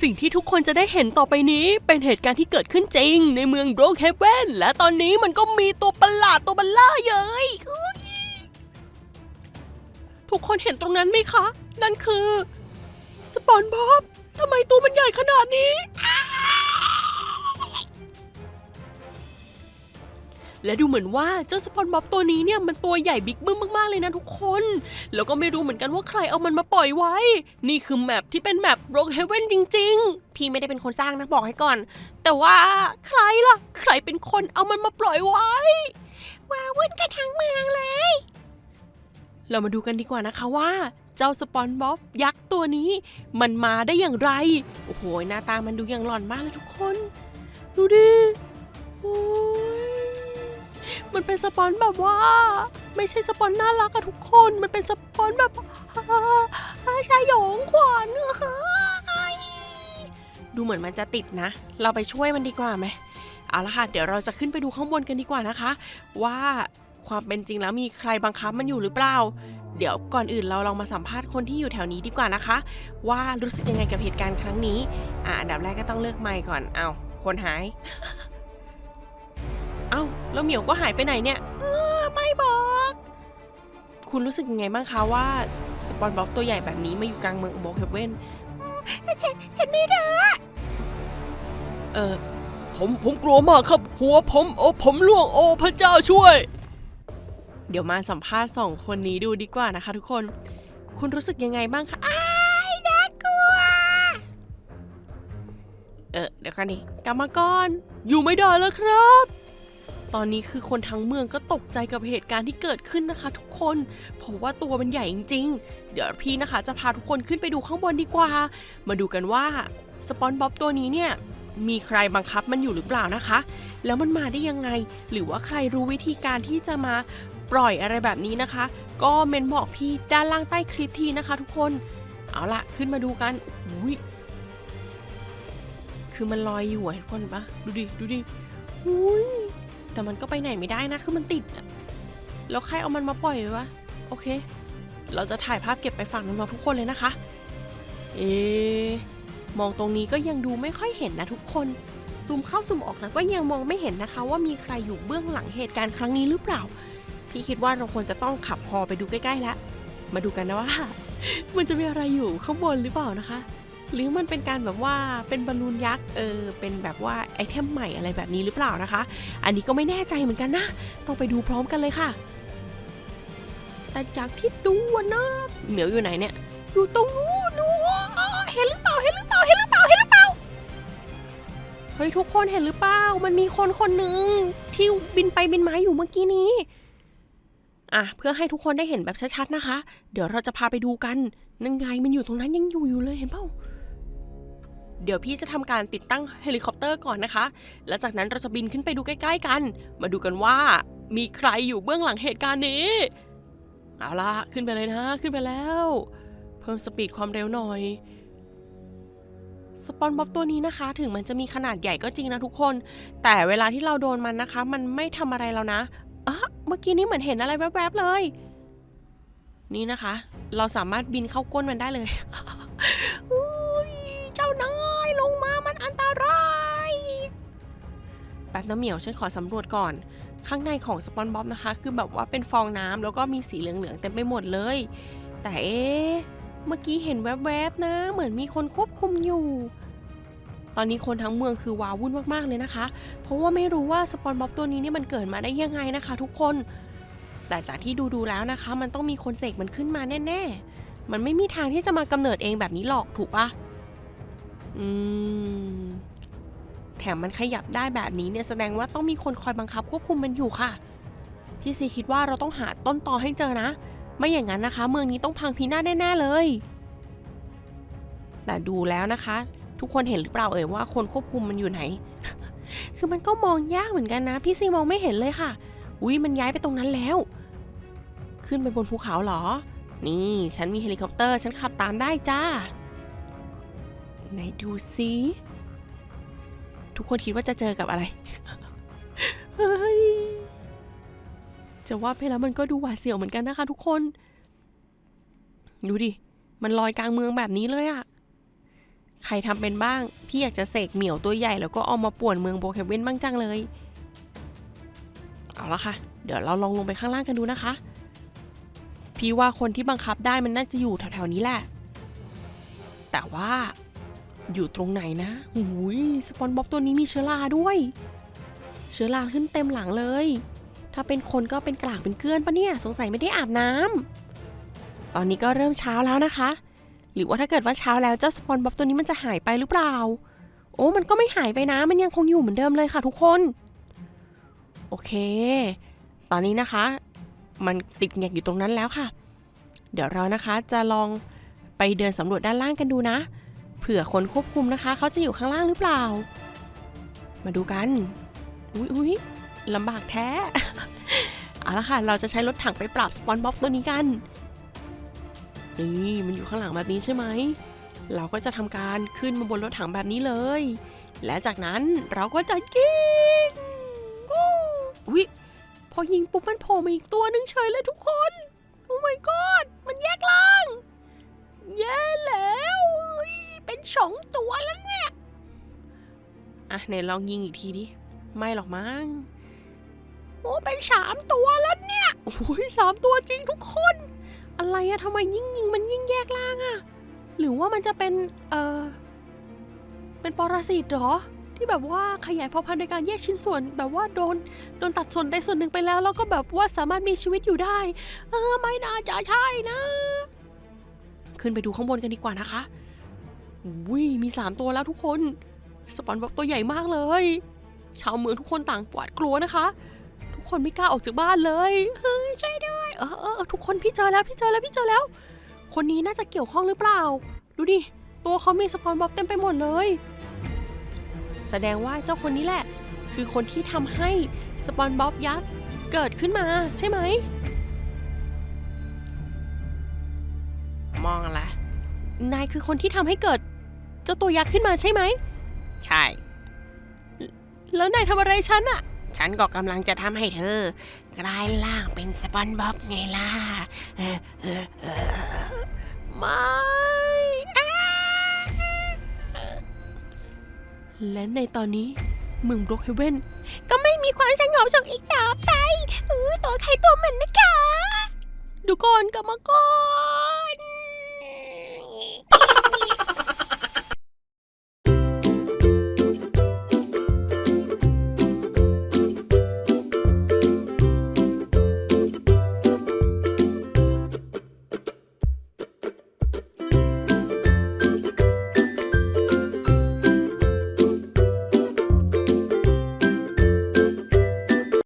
สิ่งที่ทุกคนจะได้เห็นต่อไปนี้เป็นเหตุการณ์ที่เกิดขึ้นจริง ในเมืองโบรคเฮเวนและตอนนี้มันก็มีตัวประหลาดตัวบัลล่าเย้ยอุ๊ยทุกคนเห็นตรงนั้นไหมคะ นั่นคือ สปอนบ๊อบทำไมตัวมันใหญ่ขนาดนี้ และดูเหมือนว่าเจ้าสปอนบ๊อบตัวนี้เนี่ยมันตัวใหญ่บิ๊กบึ้มมากๆเลยนะทุกคน แล้วก็ไม่รู้เหมือนกันว่าใครเอามันมาปล่อยไว้ นี่คือแมปที่เป็นแมปโรกเฮเว่นจริง ๆ พี่ไม่ได้เป็นคนสร้างนะบอกให้ก่อน แต่ว่าใครล่ะ ใครเป็นคนเอามันมาปล่อยไว้ ว้าวุ่นกันทั้งเมืองเลย เรามาดูกันดีกว่านะคะว่าเจ้าสปอนบ๊อบยักษ์ตัวนี้มันมาได้อย่างไร โอ้โห หน้าตามันดูอย่างหลอนมากเลยทุกคน ดูดิ โอ้ มันเป็นสปอนแบบว่า ไม่ใช่สปอนน่ารักอะทุกคน มันเป็นสปอนแบบฮ่าชายโยงขวัญดูเหมือนมันจะติดนะ เราไปช่วยมันดีกว่าไหมเอาละค่ะ เดี๋ยวเราจะขึ้นไปดูข้างบนกันดีกว่านะคะ ว่าความเป็นจริงแล้วมีใครบังคับมันอยู่หรือเปล่า เดี๋ยวก่อนอื่นเราลองมาสัมภาษณ์คนที่อยู่แถวนี้ดีกว่านะคะ ว่ารู้สึกยังไงกับเหตุการณ์ครั้งนี้ อ่าอันดับแรกก็ต้องเลือกไมค์ก่อน เอาคนหาย เอ้าแล้วเหมียวก็หายไปไหนเนี่ยเออไม่บอก คุณรู้สึกยังไงบ้างคะว่าสปอนบ็อกตัวใหญ่แบบนี้มาอยู่กลางเมืองโบกเฮเว่นฉันฉันไม่รู้เออผมผมกลัวมากครับ หัวผมโอ้ผมล่วงโอ้พระเจ้าช่วย เดี๋ยวมาสัมภาษณ์สองคนนี้ดูดีกว่านะคะทุกคน คุณรู้สึกยังไงบ้างคะอ้ายน่ากลัว เออเดี๋ยวกันดิกรรมกรอยู่ไม่ได้แล้วครับ ตอนนี้คือคนทั้งเมืองก็ตกใจกับเหตุการณ์ที่เกิดขึ้นนะคะ ทุกคนเพราะว่าตัวมันใหญ่จริงๆ เดี๋ยวพี่นะคะจะพาทุกคนขึ้นไปดูข้างบนดีกว่า มาดูกันว่าสปอนบ๊อบตัวนี้เนี่ยมีใครบังคับมันอยู่หรือเปล่านะคะ แล้วมันมาได้ยังไง หรือว่าใครรู้วิธีการที่จะมาปล่อยอะไรแบบนี้นะคะ ก็เมนบอกพี่ด้านล่างใต้คลิปทีนะคะ ทุกคน เอาละขึ้นมาดูกันอุ้ยคือมันลอยอยู่เห็นคนปะดูดิ ดูดิอุ้ย แต่มันก็ไปไหนไม่ได้นะ คือมันติดอะแล้วใครเอามันมาปล่อยไว้วะ โอเค เราจะถ่ายภาพเก็บไปฝากน้องๆทุกคนเลยนะคะ เอะมองตรงนี้ก็ยังดูไม่ค่อยเห็นนะทุกคน ซูมเข้าซูมออกแล้วก็ยังมองไม่เห็นนะคะ ว่ามีใครอยู่เบื้องหลังเหตุการณ์ครั้งนี้หรือเปล่า พี่คิดว่าเราควรจะต้องขับฮอไปดูใกล้ๆแล้ว มาดูกันนะว่า มันจะมีอะไรอยู่ข้างบนหรือเปล่านะคะ หรือมันเป็นการแบบว่าเป็นบอลลูนยักษ์เออเป็นแบบว่าไอเทมใหม่อะไรแบบนี้หรือเปล่านะคะ อันนี้ก็ไม่แน่ใจเหมือนกันนะ ต้องไปดูพร้อมกันเลยค่ะ แต่จากที่ดูนะเหมียวอยู่ไหนเนี่ยอยู่ตรงนู้นนู้นเห็นหรือเปล่าเห็นหรือเปล่าเห็นหรือเปล่าเห็นหรือเปล่าเฮ้ยทุกคนเห็นหรือเปล่ามันมีคนคนหนึ่งที่บินไปบินมาอยู่เมื่อกี้นี้อะเพื่อให้ทุกคนได้เห็นแบบชัดๆนะคะ เดี๋ยวเราจะพาไปดูกันนั่นไงมันอยู่ตรงนั้นยังอยู่อยู่เลยเห็นเปล่า เดี๋ยวพี่จะทำการติดตั้งเฮลิคอปเตอร์ก่อนนะคะ แล้วจากนั้นเราจะบินขึ้นไปดูใกล้ ๆ กัน มาดูกันว่ามีใครอยู่เบื้องหลังเหตุการณ์นี้ เอาละขึ้นไปเลยนะ ขึ้นไปแล้ว เพิ่มสปีดความเร็วหน่อย สปอนบ๊อบตัวนี้นะคะ ถึงมันจะมีขนาดใหญ่ก็จริงนะทุกคน แต่เวลาที่เราโดนมันนะคะ มันไม่ทำอะไรเรานะเอะเมื่อกี้นี้เหมือนเห็นอะไรแวบๆเลย นี่นะคะ เราสามารถบินเข้าก้นมันได้เลย ป๊บน้ำเหมียวฉันขอสำรวจก่อน ข้างในของสปอนบ๊อบนะคะ คือแบบว่าเป็นฟองน้ำแล้วก็มีสีเหลืองๆเต็มไปหมดเลย แต่เอ๊ะเมื่อกี้เห็นแวบๆนะ เหมือนมีคนควบคุมอยู่ ตอนนี้คนทั้งเมืองคือว้าวุ่นมากๆเลยนะคะ เพราะว่าไม่รู้ว่าสปอนบ๊อบตัวนี้เนี่ยมันเกิดมาได้ยังไงนะคะ ทุกคน แต่จากที่ดูๆแล้วนะคะ มันต้องมีคนเสกมันขึ้นมาแน่ๆ มันไม่มีทางที่จะมากำเนิดเองแบบนี้หรอกถูกปะอืม แถมมันขยับได้แบบนี้เนี่ยแสดงว่าต้องมีคนคอยบังคับควบคุมมันอยู่ค่ะ พี่ซีคิดว่าเราต้องหาต้นตอให้เจอนะ ไม่อย่างนั้นนะคะ เมืองนี้ต้องพังพินาศแน่ๆเลย แต่ดูแล้วนะคะ ทุกคนเห็นหรือเปล่าเอ่ยว่าคนควบคุมมันอยู่ไหน คือมันก็มองยากเหมือนกันนะ พี่ซีมองไม่เห็นเลยค่ะ อุ้ยมันย้ายไปตรงนั้นแล้ว ขึ้นไปบนภูเขาเหรอ นี่ฉันมีเฮลิคอปเตอร์ ฉันขับตามได้จ้า ไหนดูซิ ทุกคนคิดว่าจะเจอกับอะไร เฮ้ย จะว่าไปแล้วมันก็ดูหวาดเสียวเหมือนกันนะคะ ทุกคน ดูดิ มันลอยกลางเมืองแบบนี้เลยอะใครทำเป็นบ้าง พี่อยากจะเสกเหมียวตัวใหญ่แล้วก็เอามาป่วนเมืองโบเคเวนบ้างจังเลย เอาละค่ะ เดี๋ยวเราลองลงไปข้างล่างกันดูนะคะ พี่ว่าคนที่บังคับได้มันน่าจะอยู่แถวๆนี้แหละ แต่ว่า อยู่ตรงไหนนะหูยสปอนบ๊อบตัวนี้มีเชื้อราด้วย เชื้อราขึ้นเต็มหลังเลย ถ้าเป็นคนก็เป็นกลากเป็นเกลือนปะเนี่ย สงสัยไม่ได้อาบน้ำตอนนี้ก็เริ่มเช้าแล้วนะคะ หรือว่าถ้าเกิดว่าเช้าแล้วเจ้าสปอนบ๊อบตัวนี้มันจะหายไปหรือเปล่า โอ้มันก็ไม่หายไปนะ มันยังคงอยู่เหมือนเดิมเลยค่ะทุกคน โอเค ตอนนี้นะคะ มันติดแงกอยู่ตรงนั้นแล้วค่ะ เดี๋ยวเรานะคะจะลองไปเดินสำรวจด้านล่างกันดูนะ เผื่อคนควบคุมนะคะเขาจะอยู่ข้างล่างหรือเปล่า มาดูกัน อุ๊ยอุ๊ยลำบากแท้ เอาละค่ะ เราจะใช้รถถังไปปราบสปอนบ๊อบตัวนี้กัน นี่มันอยู่ข้างหลังแบบนี้ใช่ไหม เราก็จะทำการขึ้นมาบนรถถังแบบนี้เลย และจากนั้นเราก็จะยิงอู้อุ๊ยพอยิงปุ๊บมันโผล่มาอีกตัวหนึงเฉยเลยทุกคน โอ้ my god มันแยกล่าง แย่แล้วเฮ้ย สองตัวแล้วเนี่ย อะไหนลองยิงอีกทีดิ ไม่หรอกมั้ง โอ้เป็นสามตัวแล้วเนี่ยโอ้ยสามตัวจริงทุกคน อะไรอะทำไมยิ่งยิงมันยิ่งแยกล่างอะหรือว่ามันจะเป็น เออเป็นปรสิตเหรอ ที่แบบว่าขยายเผ่าพันธุ์โดยการแยกชิ้นส่วน แบบว่าโดนโดนตัดส่วนใดส่วนหนึ่งไปแล้ว แล้วก็แบบว่าสามารถมีชีวิตอยู่ได้ เออไม่น่าจะใช่นะ ขึ้นไปดูข้างบนกันดีกว่านะคะ วิมีสามตัวแล้วทุกคน สปอนบอกตัวใหญ่มากเลย ชาวเมืองทุกคนต่างหวาดกลัวนะคะ ทุกคนไม่กล้าออกจากบ้านเลยเฮ้ยใช่ด้วยเออเออทุกคนพี่เจอแล้วพี่เจอแล้วพี่เจอแล้ว คนนี้น่าจะเกี่ยวข้องหรือเปล่า ดูดิตัวเขามีสปอนบ๊อบเต็มไปหมดเลย แสดงว่าเจ้าคนนี้แหละ คือคนที่ทำให้สปอนบ๊อบยักษ์เกิดขึ้นมาใช่ไหมมองอะไรนายคือคนที่ทำให้เกิด เจ้าตัวยักษ์ขึ้นมาใช่ไหม ใช่ แล้วนายทำอะไรฉันอะฉันก็กำลังจะทำให้เธอ กลายร่างเป็นสปอนบ๊อบไงล่ะเออเออเออไม่อ้าและในตอนนี้เมืองบล็อกเฮเว่นก็ไม่มีความสงบสุขอีกต่อไปเออตัวใครตัวมันนะคะ ดูก่อนกลับมาก่อน